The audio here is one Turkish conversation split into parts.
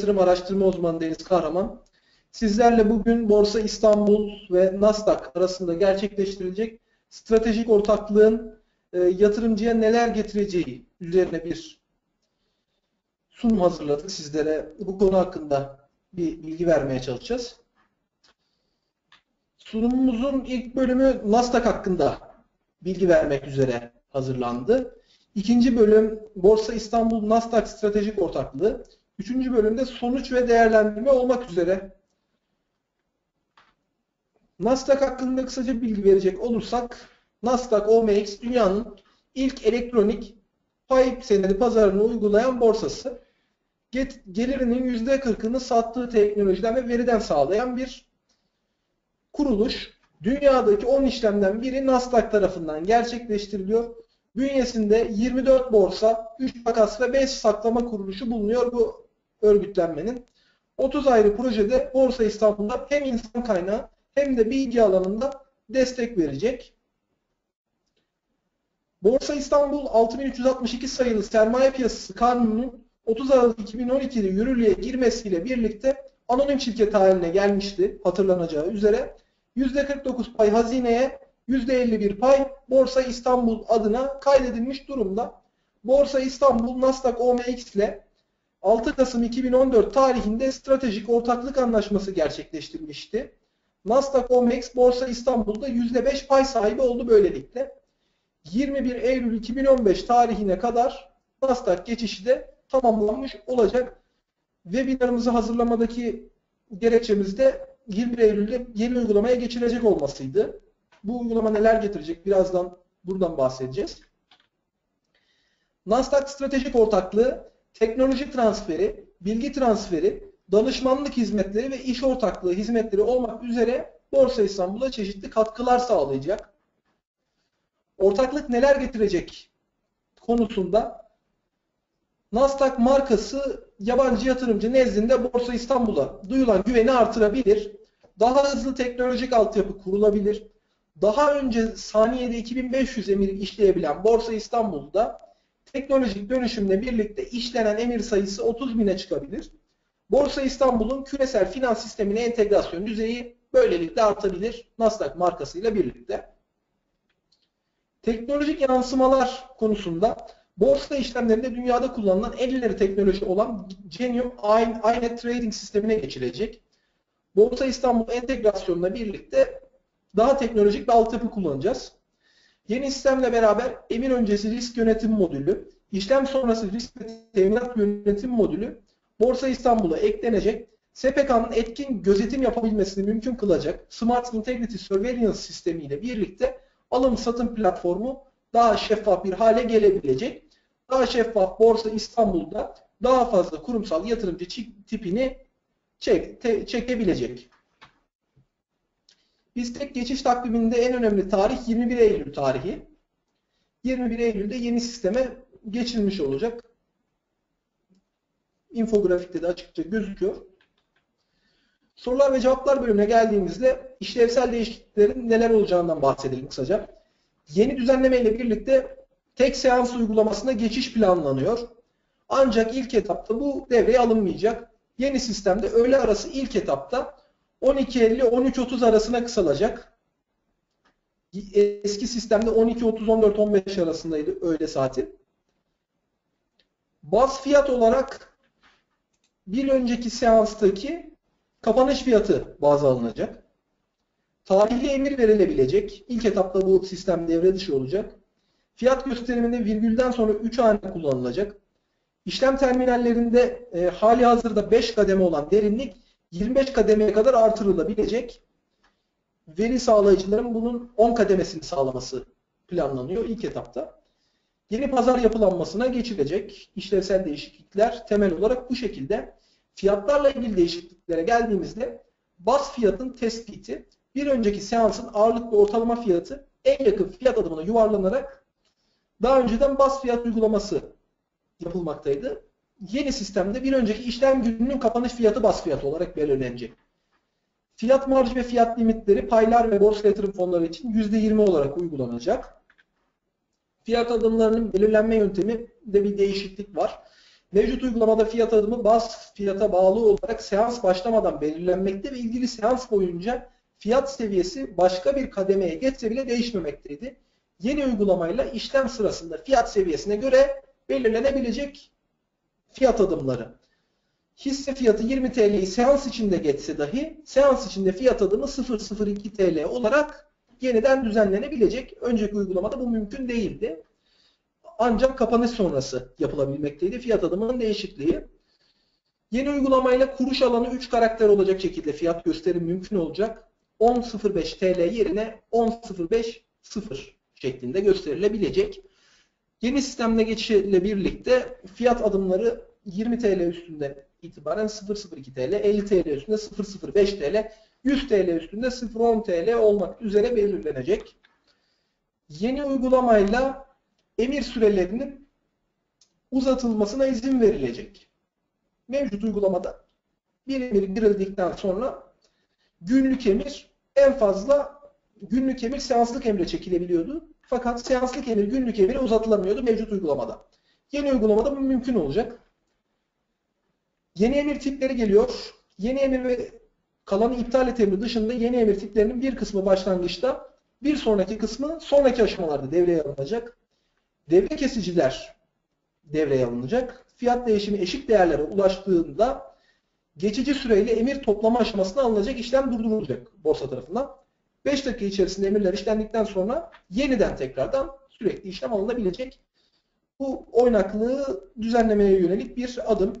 yatırım araştırma uzmanı Deniz Kahraman. Sizlerle bugün Borsa İstanbul ve Nasdaq arasında gerçekleştirilecek stratejik ortaklığın e, yatırımcıya neler getireceği üzerine bir sunum hazırladık sizlere. Bu konu hakkında bir bilgi vermeye çalışacağız. Sunumumuzun ilk bölümü Nasdaq hakkında bilgi vermek üzere hazırlandı. İkinci bölüm Borsa İstanbul Nasdaq Stratejik Ortaklığı. Üçüncü bölümde sonuç ve değerlendirme olmak üzere. Nasdaq hakkında kısaca bilgi verecek olursak Nasdaq OMX dünyanın ilk elektronik pay senedi pazarını uygulayan borsası. Gelirinin %40'ını sattığı teknolojiden ve veriden sağlayan bir kuruluş. Dünyadaki 10 işlemden biri Nasdaq tarafından gerçekleştiriliyor. Bünyesinde 24 borsa, 3 takas ve 5 saklama kuruluşu bulunuyor bu örgütlenmenin. 30 ayrı projede Borsa İstanbul'da hem insan kaynağı hem de bilgi alanında destek verecek. Borsa İstanbul 6362 sayılı sermaye piyasası kanununun 30 Aralık 2012'de yürürlüğe girmesiyle birlikte anonim şirket haline gelmişti hatırlanacağı üzere. %49 pay hazineye, %51 pay Borsa İstanbul adına kaydedilmiş durumda. Borsa İstanbul Nasdaq OMX ile 6 Kasım 2014 tarihinde stratejik ortaklık anlaşması gerçekleştirmişti. Nasdaq OMX Borsa İstanbul'da %5 pay sahibi oldu böylelikle. 21 Eylül 2015 tarihine kadar Nasdaq geçişi de tamamlanmış olacak. Webinarımızı hazırlamadaki gerekçemiz de 21 Eylül'de yeni uygulamaya geçilecek olmasıydı. Bu uygulama neler getirecek? Birazdan buradan bahsedeceğiz. Nasdaq Stratejik Ortaklığı, teknoloji transferi, bilgi transferi, danışmanlık hizmetleri ve iş ortaklığı hizmetleri olmak üzere Borsa İstanbul'a çeşitli katkılar sağlayacak. Ortaklık neler getirecek konusunda Nasdaq markası yabancı yatırımcı nezdinde Borsa İstanbul'a duyulan güveni artırabilir. Daha hızlı teknolojik altyapı kurulabilir. Daha önce saniyede 2500 emir işleyebilen Borsa İstanbul'da teknolojik dönüşümle birlikte işlenen emir sayısı 30 bine çıkabilir. Borsa İstanbul'un küresel finans sistemine entegrasyon düzeyi böylelikle artabilir Nasdaq markasıyla birlikte. Teknolojik yansımalar konusunda borsa işlemlerinde dünyada kullanılan en ileri teknoloji olan Genium iNet Trading sistemine geçilecek. Borsa İstanbul entegrasyonuna birlikte daha teknolojik bir altyapı kullanacağız. Yeni sistemle beraber emir öncesi risk yönetim modülü, işlem sonrası risk ve teminat yönetim modülü Borsa İstanbul'a eklenecek. SPK'nın etkin gözetim yapabilmesini mümkün kılacak Smart Integrity Surveillance sistemi ile birlikte alım satım platformu daha şeffaf bir hale gelebilecek. Daha şeffaf Borsa İstanbul'da daha fazla kurumsal yatırımcı tipini çek, te, çekebilecek. Biz tek geçiş takviminde en önemli tarih 21 Eylül tarihi. 21 Eylül'de yeni sisteme geçilmiş olacak. İnfografikte de açıkça gözüküyor. Sorular ve cevaplar bölümüne geldiğimizde işlevsel değişikliklerin neler olacağından bahsedelim kısaca. Yeni düzenleme ile birlikte tek seans uygulamasına geçiş planlanıyor. Ancak ilk etapta bu devreye alınmayacak. Yeni sistemde öğle arası ilk etapta 12.50-13.30 arasına kısalacak. Eski sistemde 12.30-14.15 arasındaydı öğle saati. Baz fiyat olarak bir önceki seanstaki kapanış fiyatı baz alınacak. Tarihli emir verilebilecek. İlk etapta bu sistem devre dışı olacak. Fiyat gösteriminde virgülden sonra 3 hane kullanılacak. İşlem terminallerinde e, hali hazırda 5 kademe olan derinlik 25 kademeye kadar artırılabilecek. Veri sağlayıcıların bunun 10 kademesini sağlaması planlanıyor ilk etapta. Yeni pazar yapılanmasına geçilecek. İşlevsel değişiklikler temel olarak bu şekilde. Fiyatlarla ilgili değişikliklere geldiğimizde bas fiyatın tespiti bir önceki seansın ağırlık ve ortalama fiyatı en yakın fiyat adımına yuvarlanarak daha önceden bas fiyat uygulaması yapılmaktaydı. Yeni sistemde bir önceki işlem gününün kapanış fiyatı bas fiyatı olarak belirlenecek. Fiyat marjı ve fiyat limitleri paylar ve borsa yatırım fonları için %20 olarak uygulanacak. Fiyat adımlarının belirlenme yöntemi de bir değişiklik var. Mevcut uygulamada fiyat adımı baz fiyata bağlı olarak seans başlamadan belirlenmekte ve ilgili seans boyunca fiyat seviyesi başka bir kademeye geçse bile değişmemekteydi. Yeni uygulamayla işlem sırasında fiyat seviyesine göre belirlenebilecek fiyat adımları. Hisse fiyatı 20 TL'yi seans içinde geçse dahi seans içinde fiyat adımı 002 TL olarak yeniden düzenlenebilecek. Önceki uygulamada bu mümkün değildi. Ancak kapanış sonrası yapılabilmekteydi fiyat adımının değişikliği. Yeni uygulamayla kuruş alanı 3 karakter olacak şekilde fiyat gösterim mümkün olacak. 10.05 TL yerine 10.05.0 şeklinde gösterilebilecek. Yeni sistemle geçişle birlikte fiyat adımları 20 TL üstünde itibaren 0.02 TL, 50 TL üstünde 0.05 TL, 100 TL üstünde 0.10 TL olmak üzere belirlenecek. Yeni uygulamayla emir sürelerinin uzatılmasına izin verilecek. Mevcut uygulamada bir emir girildikten sonra günlük emir en fazla günlük emir seanslık emre çekilebiliyordu. Fakat seanslık emir günlük emire uzatılamıyordu mevcut uygulamada. Yeni uygulamada bu mümkün olacak. Yeni emir tipleri geliyor. Yeni emir ve kalanı iptal et emri dışında yeni emir tiplerinin bir kısmı başlangıçta, bir sonraki kısmı sonraki aşamalarda devreye alınacak. Devre kesiciler devreye alınacak. Fiyat değişimi eşik değerlere ulaştığında geçici süreyle emir toplama aşamasına alınacak işlem durdurulacak borsa tarafından. 5 dakika içerisinde emirler işlendikten sonra yeniden tekrardan sürekli işlem alınabilecek. Bu oynaklığı düzenlemeye yönelik bir adım.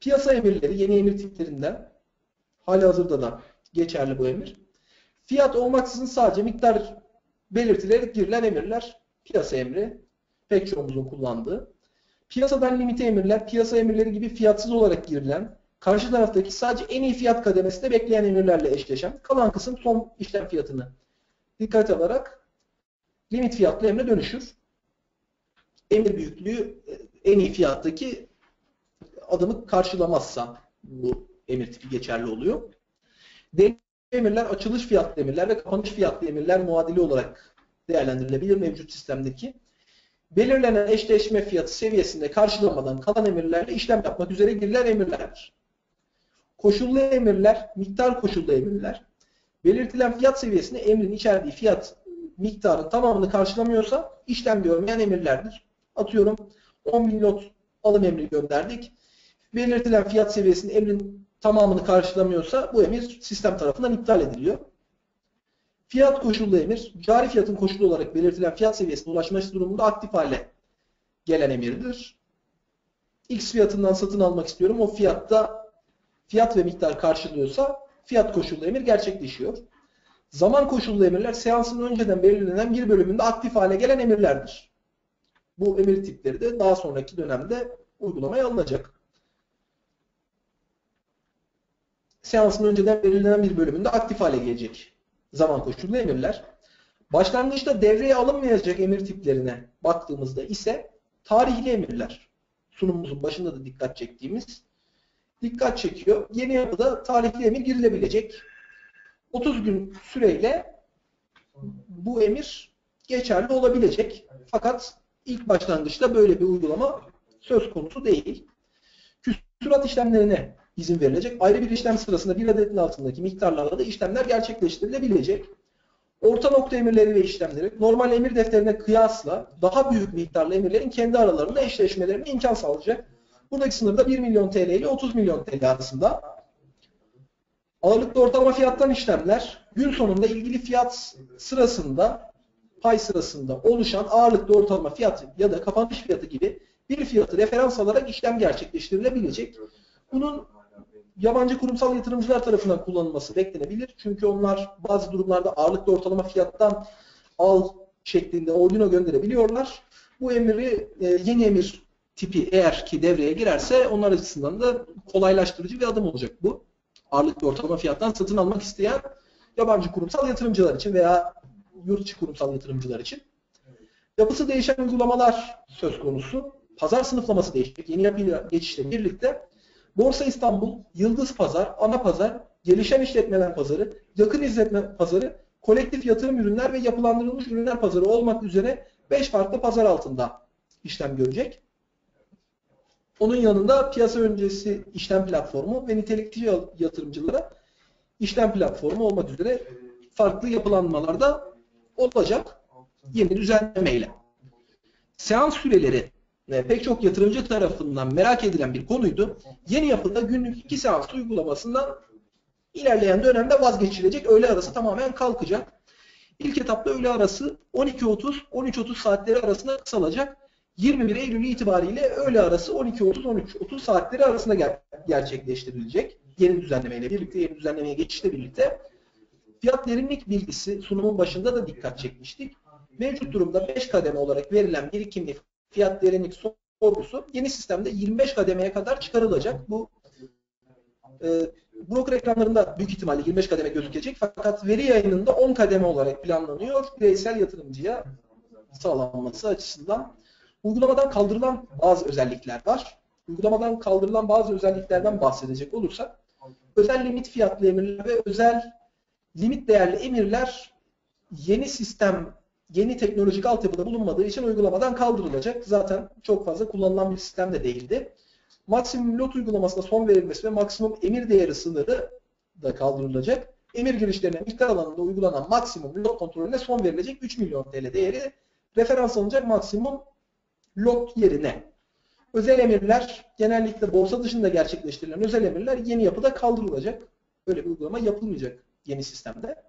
Piyasa emirleri yeni emir tiplerinden hali hazırda da geçerli bu emir. Fiyat olmaksızın sadece miktar belirtileri girilen emirler piyasa emri pek çoğumuzun kullandığı. Piyasadan limite emirler piyasa emirleri gibi fiyatsız olarak girilen karşı taraftaki sadece en iyi fiyat kademesinde bekleyen emirlerle eşleşen kalan kısım son işlem fiyatını dikkat alarak limit fiyatlı emre dönüşür. Emir büyüklüğü en iyi fiyattaki adımı karşılamazsa bu emir tipi geçerli oluyor. Deli emirler açılış fiyatlı emirler ve kapanış fiyatlı emirler muadili olarak değerlendirilebilir mevcut sistemdeki. Belirlenen eşleşme fiyatı seviyesinde karşılamadan kalan emirlerle işlem yapmak üzere girilen emirlerdir. Koşullu emirler, miktar koşullu emirler. Belirtilen fiyat seviyesinde emrin içerdiği fiyat miktarın tamamını karşılamıyorsa işlem görmeyen emirlerdir. Atıyorum 10 bin lot alım emri gönderdik belirtilen fiyat seviyesinin emrin tamamını karşılamıyorsa bu emir sistem tarafından iptal ediliyor. Fiyat koşullu emir, cari fiyatın koşulu olarak belirtilen fiyat seviyesine ulaşması durumunda aktif hale gelen emirdir. X fiyatından satın almak istiyorum. O fiyatta fiyat ve miktar karşılıyorsa fiyat koşullu emir gerçekleşiyor. Zaman koşullu emirler seansın önceden belirlenen bir bölümünde aktif hale gelen emirlerdir. Bu emir tipleri de daha sonraki dönemde uygulamaya alınacak. seansın önceden belirlenen bir bölümünde aktif hale gelecek zaman koşullu emirler. Başlangıçta devreye alınmayacak emir tiplerine baktığımızda ise tarihli emirler. Sunumumuzun başında da dikkat çektiğimiz dikkat çekiyor. Yeni yapıda tarihli emir girilebilecek. 30 gün süreyle bu emir geçerli olabilecek. Fakat ilk başlangıçta böyle bir uygulama söz konusu değil. Küsurat işlemlerine izin verilecek. Ayrı bir işlem sırasında bir adetin altındaki miktarlarla da işlemler gerçekleştirilebilecek. Orta nokta emirleri ve işlemleri normal emir defterine kıyasla daha büyük miktarlı emirlerin kendi aralarında eşleşmelerine imkan sağlayacak. Buradaki sınır da 1 milyon TL ile 30 milyon TL arasında. Ağırlıklı ortalama fiyattan işlemler gün sonunda ilgili fiyat sırasında pay sırasında oluşan ağırlıklı ortalama fiyatı ya da kapanış fiyatı gibi bir fiyatı referans alarak işlem gerçekleştirilebilecek. Bunun yabancı kurumsal yatırımcılar tarafından kullanılması beklenebilir. Çünkü onlar bazı durumlarda ağırlıklı ortalama fiyattan al şeklinde ordino gönderebiliyorlar. Bu emri e, yeni emir tipi eğer ki devreye girerse onlar açısından da kolaylaştırıcı bir adım olacak bu. Ağırlıklı ortalama fiyattan satın almak isteyen yabancı kurumsal yatırımcılar için veya yurt içi kurumsal yatırımcılar için. Yapısı değişen uygulamalar söz konusu. Pazar sınıflaması değişecek. Yeni yapıyla geçişle birlikte Borsa İstanbul, Yıldız Pazar, Ana Pazar, Gelişen İşletmeler Pazarı, Yakın İşletme Pazarı, Kolektif Yatırım Ürünler ve Yapılandırılmış Ürünler Pazarı olmak üzere 5 farklı pazar altında işlem görecek. Onun yanında piyasa öncesi işlem platformu ve nitelikli yatırımcılara işlem platformu olmak üzere farklı yapılanmalarda olacak yeni düzenlemeyle. Seans süreleri pek çok yatırımcı tarafından merak edilen bir konuydu. Yeni yapıda günlük 2 seans uygulamasından ilerleyen dönemde vazgeçilecek. Öğle arası tamamen kalkacak. İlk etapta öğle arası 12.30-13.30 saatleri arasında kısalacak. 21 Eylül itibariyle öğle arası 12.30-13.30 saatleri arasında ger gerçekleştirilecek. Yeni düzenlemeyle birlikte, yeni düzenlemeye geçişle birlikte fiyat derinlik bilgisi sunumun başında da dikkat çekmiştik. Mevcut durumda 5 kademe olarak verilen birikimli fiyat derinlik sorgusu yeni sistemde 25 kademeye kadar çıkarılacak. Bu e, broker ekranlarında büyük ihtimalle 25 kademe gözükecek fakat veri yayınında 10 kademe olarak planlanıyor. Bireysel yatırımcıya sağlanması açısından uygulamadan kaldırılan bazı özellikler var. Uygulamadan kaldırılan bazı özelliklerden bahsedecek olursak özel limit fiyatlı emirler ve özel limit değerli emirler yeni sistem yeni teknolojik altyapıda bulunmadığı için uygulamadan kaldırılacak. Zaten çok fazla kullanılan bir sistem de değildi. Maksimum lot uygulamasına son verilmesi ve maksimum emir değeri sınırı da kaldırılacak. Emir girişlerine miktar alanında uygulanan maksimum lot kontrolüne son verilecek 3 milyon TL değeri referans alınacak maksimum lot yerine. Özel emirler genellikle borsa dışında gerçekleştirilen özel emirler yeni yapıda kaldırılacak. Böyle bir uygulama yapılmayacak yeni sistemde.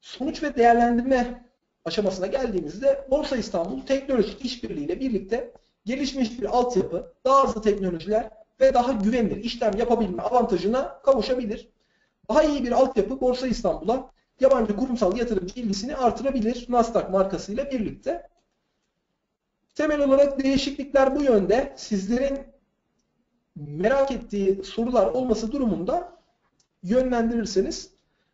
Sonuç ve değerlendirme aşamasına geldiğimizde Borsa İstanbul teknolojik işbirliğiyle birlikte gelişmiş bir altyapı, daha hızlı teknolojiler ve daha güvenilir işlem yapabilme avantajına kavuşabilir. Daha iyi bir altyapı Borsa İstanbul'a yabancı kurumsal yatırımcı ilgisini artırabilir Nasdaq markasıyla birlikte. Temel olarak değişiklikler bu yönde. Sizlerin merak ettiği sorular olması durumunda yönlendirirseniz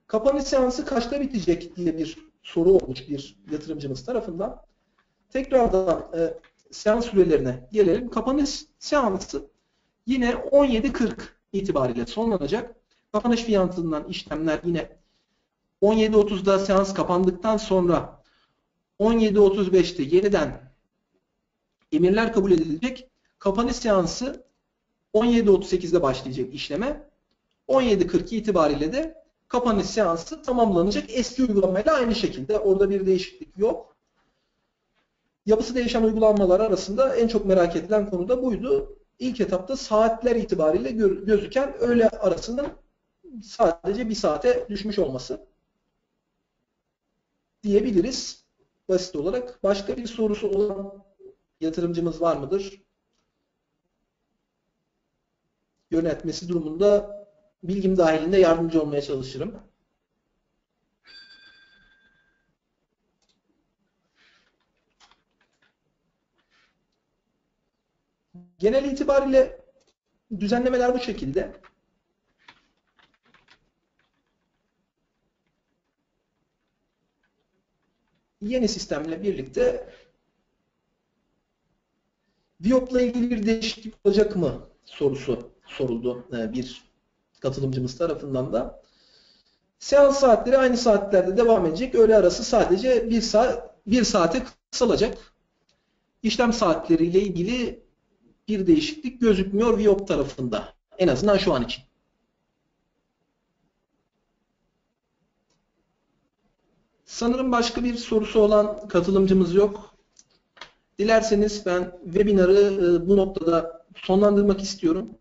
kapanış seansı kaçta bitecek diye bir soru olmuş bir yatırımcımız tarafından. Tekrardan e, seans sürelerine gelelim. Kapanış seansı yine 17.40 itibariyle sonlanacak. Kapanış fiyatından işlemler yine 17.30'da seans kapandıktan sonra 17.35'te yeniden emirler kabul edilecek. Kapanış seansı 17.38'de başlayacak işleme. 17.40 itibariyle de kapanış seansı tamamlanacak. Eski uygulamayla aynı şekilde. Orada bir değişiklik yok. Yapısı değişen uygulamalar arasında en çok merak edilen konu da buydu. İlk etapta saatler itibariyle gözüken öğle arasının sadece bir saate düşmüş olması diyebiliriz basit olarak. Başka bir sorusu olan yatırımcımız var mıdır? Yönetmesi durumunda bilgim dahilinde yardımcı olmaya çalışırım. Genel itibariyle düzenlemeler bu şekilde. Yeni sistemle birlikte Viyop'la ilgili bir değişiklik olacak mı sorusu soruldu e, bir katılımcımız tarafından da. Seans saatleri aynı saatlerde devam edecek. Öğle arası sadece bir saat bir saate kısalacak. İşlem saatleriyle ilgili bir değişiklik gözükmüyor Viyop tarafında. En azından şu an için. Sanırım başka bir sorusu olan katılımcımız yok. Dilerseniz ben webinarı e, bu noktada sonlandırmak istiyorum.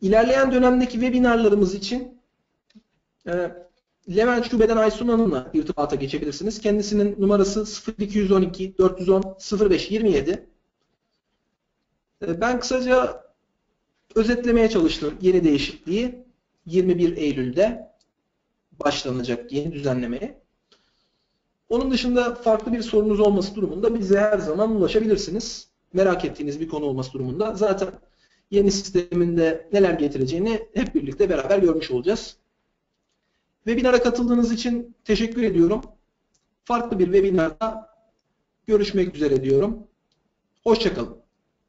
İlerleyen dönemdeki webinarlarımız için e, Levent Şube'den Aysun Hanım'la irtibata geçebilirsiniz. Kendisinin numarası 0212 410 05 27. ben kısaca özetlemeye çalıştım yeni değişikliği. 21 Eylül'de başlanacak yeni düzenlemeye. Onun dışında farklı bir sorunuz olması durumunda bize her zaman ulaşabilirsiniz. Merak ettiğiniz bir konu olması durumunda. Zaten yeni sisteminde neler getireceğini hep birlikte beraber görmüş olacağız. Webinara katıldığınız için teşekkür ediyorum. Farklı bir webinarda görüşmek üzere diyorum. Hoşçakalın.